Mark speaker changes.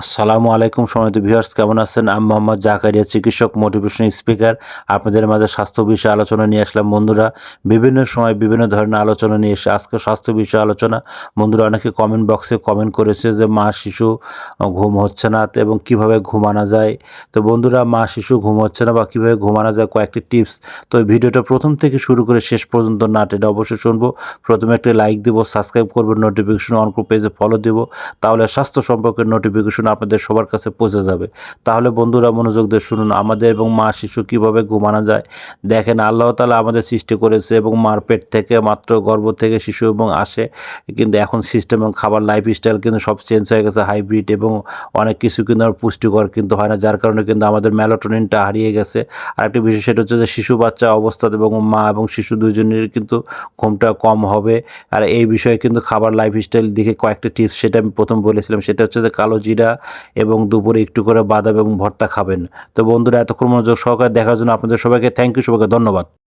Speaker 1: আসসালামু আলাইকুম সময়ত ভিউয়ার্স, কেমন আছেন? আমি মোহাম্মদ জাকারিয়া, চিকিৎসক মোটিভেশন স্পিকার আপনাদের মাঝে স্বাস্থ্য বিষয়ে আলোচনা নিয়ে আসলাম। বন্ধুরা, বিভিন্ন সময় বিভিন্ন ধরনের আলোচনা নিয়ে এসে আজকে স্বাস্থ্য বিষয়ে আলোচনা। বন্ধুরা, অনেকে কমেন্ট বক্সে কমেন্ট করেছে যে, মা, শিশু ঘুম হচ্ছে না এবং কীভাবে ঘুমানো যায়? তো বন্ধুরা, মা, শিশু, ঘুম হচ্ছে না বা কীভাবে ঘুমানো যায় কয়েকটি টিপস তো এই ভিডিওটা প্রথম থেকে শুরু করে শেষ পর্যন্ত না টেনে অবশ্যই শুনব। প্রথমে একটি লাইক দেবো সাবস্ক্রাইব করব নোটিফিকেশন অন পেজে ফলো দেবো। তাহলে স্বাস্থ্য সম্পর্কে নোটিফিকেশন আপনাদের সবার কাছে পৌঁছে যাবে। তাহলে বন্ধুরা মনোযোগ দিয়ে শুনুন, আমাদের এবং মা শিশু কীভাবে ঘুমানো যায়। দেখেন, আল্লাহ তালা আমাদের সৃষ্টি করেছে এবং মার পেট থেকে মাত্র গর্ভ থেকে শিশু এবং আসে। কিন্তু এখন সিস্টেম এবং খাবার লাইফস্টাইল কিন্তু সব চেঞ্জ হয়ে গেছে হাইব্রিড এবং অনেক কিছু কিন্তু আর পুষ্টিকর কিন্তু হয় না। যার কারণে কিন্তু আমাদের ম্যালোটোনিনটা হারিয়ে গেছে। আর একটা বিষয় সেটা হচ্ছে যে শিশু বাচ্চা অবস্থাতে এবং মা এবং শিশু দুজনের কিন্তু ঘুমটা কম হবে। আর এই বিষয়ে কিন্তু খাবার লাইফস্টাইল দিকে কয়েকটা টিপস সেটা আমি প্রথম বলেছিলাম। সেটা হচ্ছে যে কালো জিরা এবং দুপুরে একটু করে বাদাম এবং ভর্তা খাবেন। তো বন্ধুরা, এতক্ষণ মনোযোগ সহকারে দেখার জন্য আপনাদের সবাইকে থ্যাংক ইউ সবাইকে ধন্যবাদ।